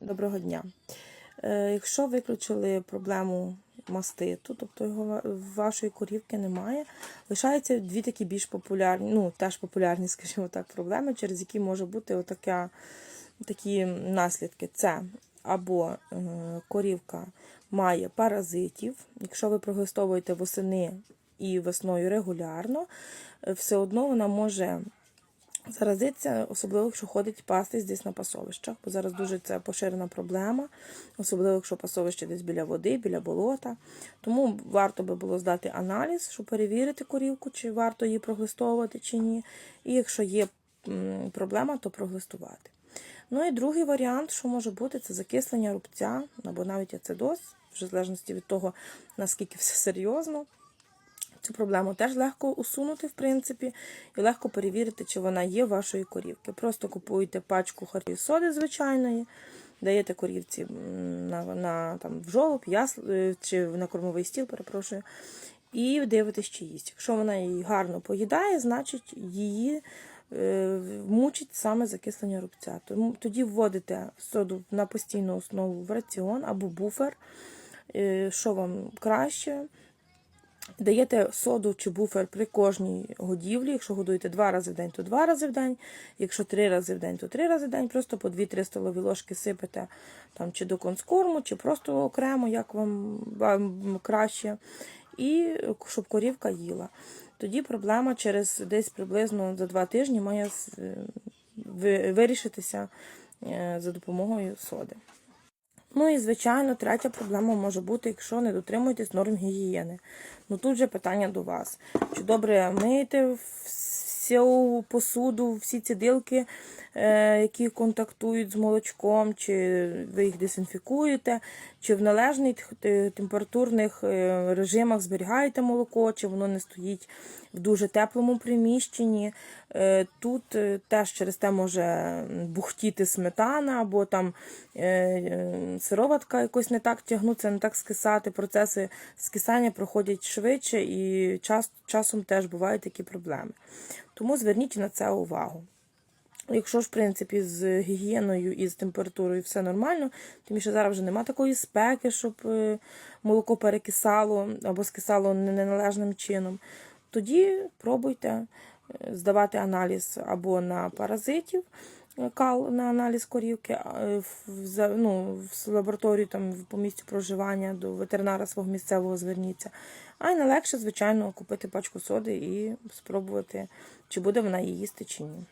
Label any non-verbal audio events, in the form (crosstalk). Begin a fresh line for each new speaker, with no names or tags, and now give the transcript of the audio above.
Доброго дня. Е, Якщо виключили проблему маститу, тобто його вашої корівки немає, лишаються дві такі більш популярні, ну теж популярні, (laughs) скажімо так, проблеми, через які може бути отака, такі наслідки. Це або е, корівка має паразитів, якщо ви проглистовуєте восени і весною регулярно, е, все одно вона може заразиться, особливо якщо ходить пастись десь на пасовищах, бо зараз дуже це поширена проблема, особливо якщо пасовище десь біля води, біля болота. Тому варто би було здати аналіз, щоб перевірити корівку, чи варто її проглистовувати чи ні. І якщо є проблема, то проглистувати. Ну і другий варіант, що може бути, це закислення рубця або навіть ацидоз, вже в залежності від того, наскільки все серйозно. Цю проблему теж легко усунути, в принципі, і легко перевірити, чи вона є вашої корівки. Просто купуєте пачку харчової соди звичайної, даєте корівці на, на там, в жолоб, яс, е, чи на кормовий стіл, перепрошую, і дивитесь, чи їсть. Якщо вона її гарно поїдає, значить її е, мучить саме закислення рубця. Тому тоді вводите соду на постійну основу в раціон або буфер, е, що вам краще. Даєте соду чи буфер при кожній годівлі. Якщо годуєте два рази в день, то два рази в день. Якщо три рази в день, то три рази в день. Просто по 2-3 столові ложки сипете там, чи до конскорму, чи просто окремо, як вам, вам краще. І щоб корівка їла. Тоді проблема через десь приблизно за два тижні має е, вирішитися е, за допомогою соди. Ну і, звичайно, третя проблема може бути, якщо не дотримуєтесь норм гігієни. Ну тут же питання до вас. Чи добре миєте всю посуду, всі ці дилки, е, які контактують з молочком, чи ви їх дезінфікуєте, чи в належних е, температурних е, режимах зберігаєте молоко, чи воно не стоїть в дуже теплому приміщенні. Тут теж через те може бухтіти сметана, або там сироватка якось не так тягнутися, не так скисати. Процеси скисання проходять швидше і час, часом теж бувають такі проблеми. Тому зверніть на це увагу. Якщо ж, в принципі, з гігієною і з температурою все нормально, тим що зараз вже нема такої спеки, щоб е, молоко перекисало або скисало неналежним чином, тоді пробуйте е, здавати аналіз або на паразитів, кал на аналіз корівки, е, в, ну, в лабораторію там, по місцю проживання до ветеринара свого місцевого зверніться. А й найлегше, звичайно, купити пачку соди і спробувати, чи буде вона її їсти чи ні.